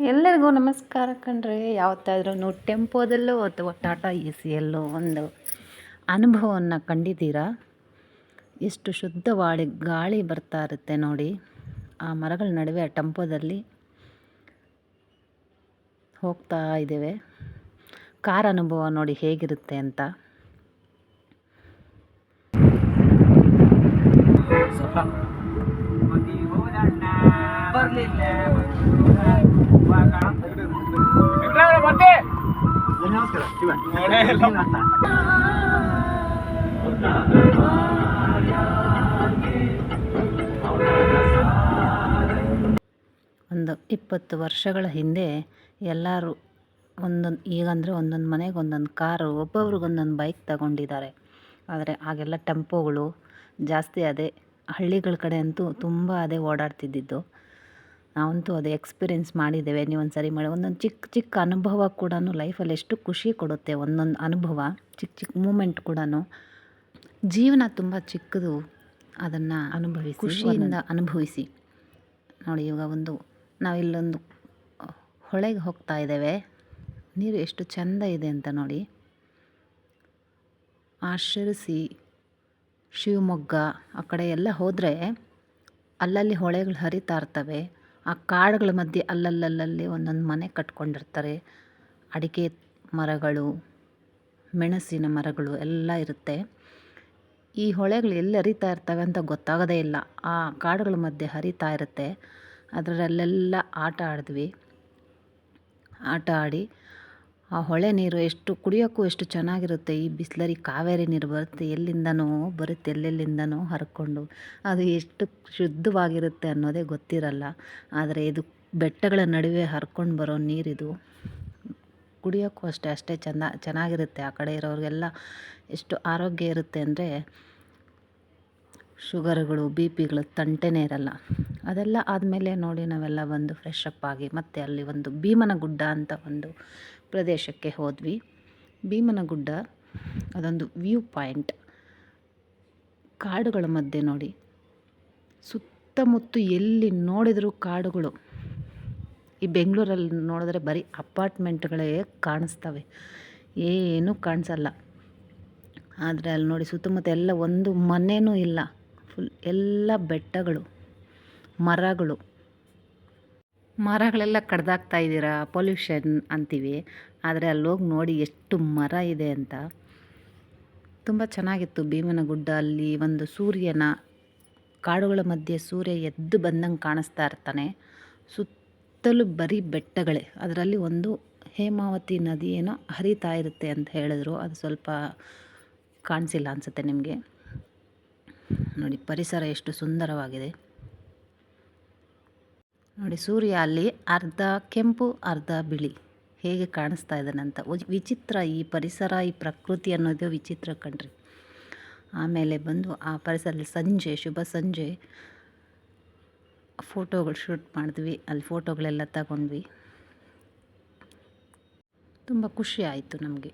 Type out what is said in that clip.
ಎಲ್ಲರಿಗೂ ನಮಸ್ಕಾರ ಕಣ್ರಿ. ಯಾವತ್ತಾದ್ರೂ ಟೆಂಪೋದಲ್ಲೋ ಅಥವಾ ಟಾಟಾ ಎ ಸಿಯಲ್ಲೋ ಒಂದು ಅನುಭವವನ್ನು ಕಂಡಿದ್ದೀರಾ? ಎಷ್ಟು ಶುದ್ಧವಾಡಿ ಗಾಳಿ ಬರ್ತಾ ಇರುತ್ತೆ ನೋಡಿ. ಆ ಮರಗಳ ನಡುವೆ, ಆ ಟೆಂಪೋದಲ್ಲಿ ಹೋಗ್ತಾ ಇದ್ದೇವೆ. ಕಾರ್ ಅನುಭವ ನೋಡಿ ಹೇಗಿರುತ್ತೆ ಅಂತ. ಒಂದು ಇಪ್ಪತ್ತು ವರ್ಷಗಳ ಹಿಂದೆ ಎಲ್ಲರೂ ಒಂದೊಂದು, ಈಗಂದರೆ ಒಂದೊಂದು ಮನೆಗೆ ಒಂದೊಂದು ಕಾರು ಒಬ್ಬೊಬ್ರಿಗೊಂದೊಂದು ಬೈಕ್ ತಗೊಂಡಿದ್ದಾರೆ. ಆದರೆ ಆಗೆಲ್ಲ ಟೆಂಪೋಗಳು ಜಾಸ್ತಿ ಅದೇ ಹಳ್ಳಿಗಳ ಕಡೆ ಅಂತೂ ತುಂಬ ಅದೇ ಓಡಾಡ್ತಿದ್ದಿದ್ದು. ನಾವಂತೂ ಅದು ಎಕ್ಸ್ಪೀರಿಯೆನ್ಸ್ ಮಾಡಿದ್ದೇವೆ. ನೀವು ಒಂದು ಸರಿ ಮಾಡಿ ಒಂದೊಂದು ಚಿಕ್ಕ ಚಿಕ್ಕ ಅನುಭವ ಕೂಡ ಲೈಫಲ್ಲಿ ಎಷ್ಟು ಖುಷಿ ಕೊಡುತ್ತೆ ಒಂದೊಂದು ಅನುಭವ ಚಿಕ್ಕ ಚಿಕ್ಕ ಮೂಮೆಂಟ್ ಕೂಡ ಜೀವನ ತುಂಬ ಚಿಕ್ಕದು ಅದನ್ನು ಅನುಭವಿಸಿ ಖುಷಿಯಿಂದ ಅನುಭವಿಸಿ. ನೋಡಿ ಇವಾಗ ಒಂದು ನಾವಿಲ್ಲೊಂದು ಹೊಳೆಗೆ ಹೋಗ್ತಾ ಇದ್ದೇವೆ. ನೀರು ಎಷ್ಟು ಚೆಂದ ಇದೆ ಅಂತ ನೋಡಿ. ಆಶ್ರಯಿಸಿ ಶಿವಮೊಗ್ಗ ಆ ಕಡೆ ಎಲ್ಲ ಹೋದರೆ ಅಲ್ಲಲ್ಲಿ ಹೊಳೆಗಳು ಹರಿತಾ ಇರ್ತವೆ. ಆ ಕಾಡುಗಳ ಮಧ್ಯೆ ಅಲ್ಲಲ್ಲಲ್ಲಿ ಒಂದೊಂದು ಮನೆ ಕಟ್ಕೊಂಡಿರ್ತಾರೆ. ಅಡಿಕೆ ಮರಗಳು, ಮೆಣಸಿನ ಮರಗಳು ಎಲ್ಲ ಇರುತ್ತೆ. ಈ ಹೊಳೆಗಳು ಎಲ್ಲಿ ಹರಿತಾ ಇರ್ತವೆ ಅಂತ ಗೊತ್ತಾಗೋದೇ ಇಲ್ಲ. ಆ ಕಾಡುಗಳ ಮಧ್ಯೆ ಹರಿತಾ ಇರುತ್ತೆ. ಅದರಲ್ಲೆಲ್ಲ ಆಟ ಆಡಿದ್ವಿ. ಆಟ ಆಡಿ ಆ ಹೊಳೆ ನೀರು ಎಷ್ಟು ಕುಡಿಯೋಕ್ಕೂ ಎಷ್ಟು ಚೆನ್ನಾಗಿರುತ್ತೆ. ಈ ಬಿಸ್ಲರಿ ಕಾವೇರಿ ನೀರು ಬರುತ್ತೆ. ಎಲ್ಲಿಂದನೋ ಬರುತ್ತೆ, ಎಲ್ಲೆಲ್ಲಿಂದನೋ ಹರ್ಕೊಂಡು. ಅದು ಎಷ್ಟು ಶುದ್ಧವಾಗಿರುತ್ತೆ ಅನ್ನೋದೇ ಗೊತ್ತಿರಲ್ಲ. ಆದರೆ ಇದು ಬೆಟ್ಟಗಳ ನಡುವೆ ಹರ್ಕೊಂಡು ಬರೋ ನೀರಿದು ಕುಡಿಯೋಕ್ಕೂ ಅಷ್ಟೇ ಅಷ್ಟೇ ಚೆನ್ನ ಚೆನ್ನಾಗಿರುತ್ತೆ. ಆ ಕಡೆ ಇರೋರಿಗೆಲ್ಲ ಎಷ್ಟು ಆರೋಗ್ಯ ಇರುತ್ತೆ ಅಂದರೆ ಶುಗರ್ಗಳು ಬಿ ಪಿಗಳು ತಂಟೆನೇ ಇರಲ್ಲ. ಅದೆಲ್ಲ ಆದಮೇಲೆ ನೋಡಿ ನಾವೆಲ್ಲ ಬಂದು ಫ್ರೆಶ್ ಅಪ್ ಆಗಿ ಮತ್ತೆ ಅಲ್ಲಿ ಒಂದು ಭೀಮನ ಗುಡ್ಡ ಅಂತ ಒಂದು ಪ್ರದೇಶಕ್ಕೆ ಹೋದ್ವಿ. ಭೀಮನಗುಡ್ಡ, ಅದೊಂದು ವ್ಯೂ ಪಾಯಿಂಟ್ ಕಾಡುಗಳ ಮಧ್ಯೆ ನೋಡಿ. ಸುತ್ತಮುತ್ತ ಎಲ್ಲಿ ನೋಡಿದರೂ ಕಾಡುಗಳು. ಈ ಬೆಂಗಳೂರಲ್ಲಿ ನೋಡಿದ್ರೆ ಬರೀ ಅಪಾರ್ಟ್ಮೆಂಟ್ಗಳೇ ಕಾಣಿಸ್ತವೆ. ಏನೂ ಕಾಣಿಸಲ್ಲ. ಆದರೆ ಅಲ್ಲಿ ನೋಡಿ ಸುತ್ತಮುತ್ತ ಎಲ್ಲ ಒಂದು ಮನೆಯೂ ಇಲ್ಲ. ಎಲ್ಲ ಬೆಟ್ಟಗಳು, ಮರಗಳು. ಮರಗಳೆಲ್ಲ ಕಡ್ದಾಗ್ತಾ ಇದ್ದೀರಾ? ಪೊಲ್ಯೂಷನ್ ಅಂತೀವಿ. ಆದರೆ ಅಲ್ಲೋಗಿ ನೋಡಿ ಎಷ್ಟು ಮರ ಇದೆ ಅಂತ. ತುಂಬ ಚೆನ್ನಾಗಿತ್ತು ಭೀಮನ ಗುಡ್ಡ ಅಲ್ಲಿ ಒಂದು ಸೂರ್ಯನ, ಕಾಡುಗಳ ಮಧ್ಯೆ ಸೂರ್ಯ ಎದ್ದು ಬಂದಂಗೆ ಕಾಣಿಸ್ತಾ ಇರ್ತಾನೆ. ಸುತ್ತಲೂ ಬರೀ ಬೆಟ್ಟಗಳೇ. ಅದರಲ್ಲಿ ಒಂದು ಹೇಮಾವತಿ ನದಿ ಏನೋ ಹರಿತಾ ಇರುತ್ತೆ ಅಂತ ಹೇಳಿದ್ರು. ಅದು ಸ್ವಲ್ಪ ಕಾಣಿಸಿಲ್ಲ ಅನಿಸುತ್ತೆ ನಿಮಗೆ. ನೋಡಿ, ಪರಿಸರ ಎಷ್ಟು ಸುಂದರವಾಗಿದೆ. ನೋಡಿ, ಸೂರ್ಯ ಅಲ್ಲಿ ಅರ್ಧ ಕೆಂಪು, ಅರ್ಧ ಬಿಳಿ. ಹೇಗೆ ಕಾಣಿಸ್ತಾ ಇದ್ದಾನಂತ ವಿಚಿತ್ರ ಈ ಪರಿಸರ, ಈ ಪ್ರಕೃತಿ ಅನ್ನೋದು ವಿಚಿತ್ರ ಕಣ್ರಿ. ಆಮೇಲೆ ಬಂದು ಆ ಪರಿಸರದಲ್ಲಿ ಸಂಜೆ, ಶುಭ ಸಂಜೆ. ಫೋಟೋಗಳು ಶೂಟ್ ಮಾಡಿದ್ವಿ, ಅಲ್ಲಿ ಫೋಟೋಗಳೆಲ್ಲ ತಗೊಂಡ್ವಿ. ತುಂಬ ಖುಷಿ ಆಯಿತು ನಮಗೆ.